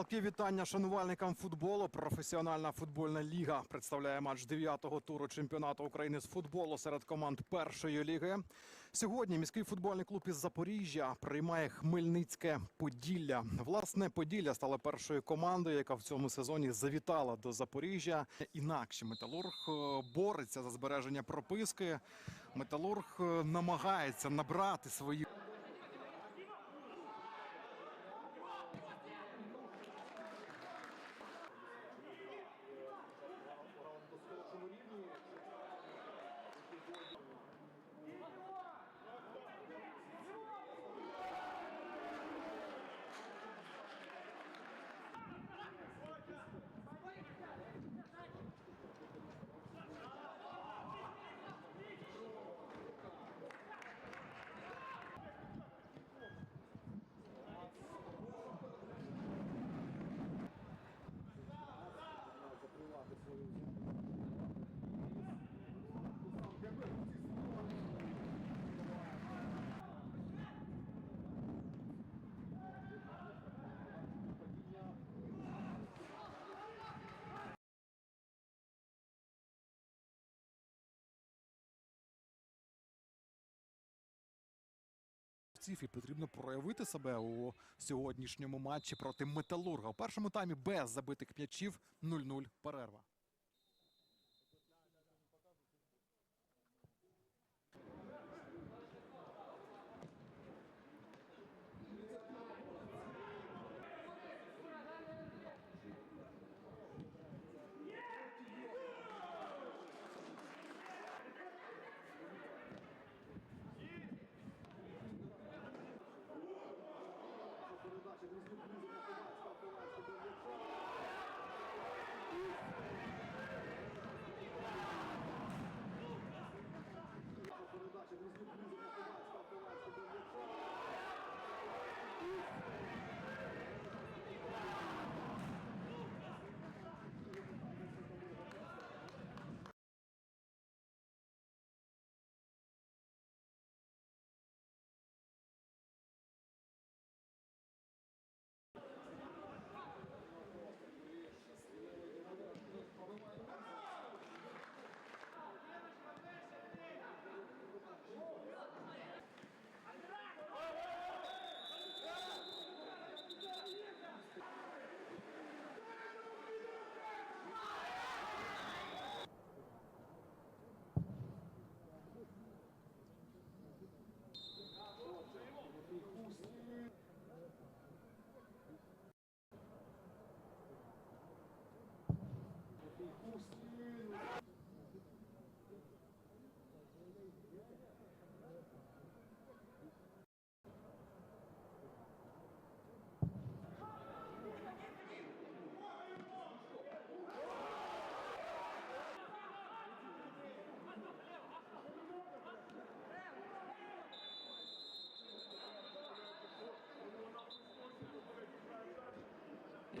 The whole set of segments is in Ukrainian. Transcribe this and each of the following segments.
Палки вітання шанувальникам футболу. Професіональна футбольна ліга представляє матч 9-го туру чемпіонату України з футболу серед команд першої ліги. Сьогодні міський футбольний клуб із Запоріжжя приймає Хмельницьке Поділля. Власне, Поділля стала першою командою, яка в цьому сезоні завітала до Запоріжжя. Інакше металург е, бореться за збереження прописки. Металург е, намагається набрати свої гравців і потрібно проявити себе у сьогоднішньому матчі проти металурга. У першому таймі без забитих м'ячів 0-0 перерва.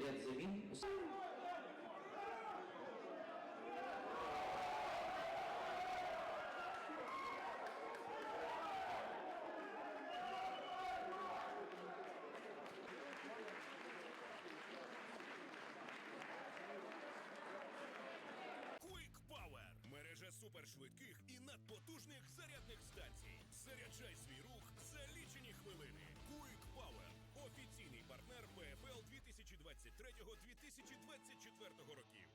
Quick – мережа супершвидких і надпотужних зарядних станцій. Заряджай 2023-2024 років.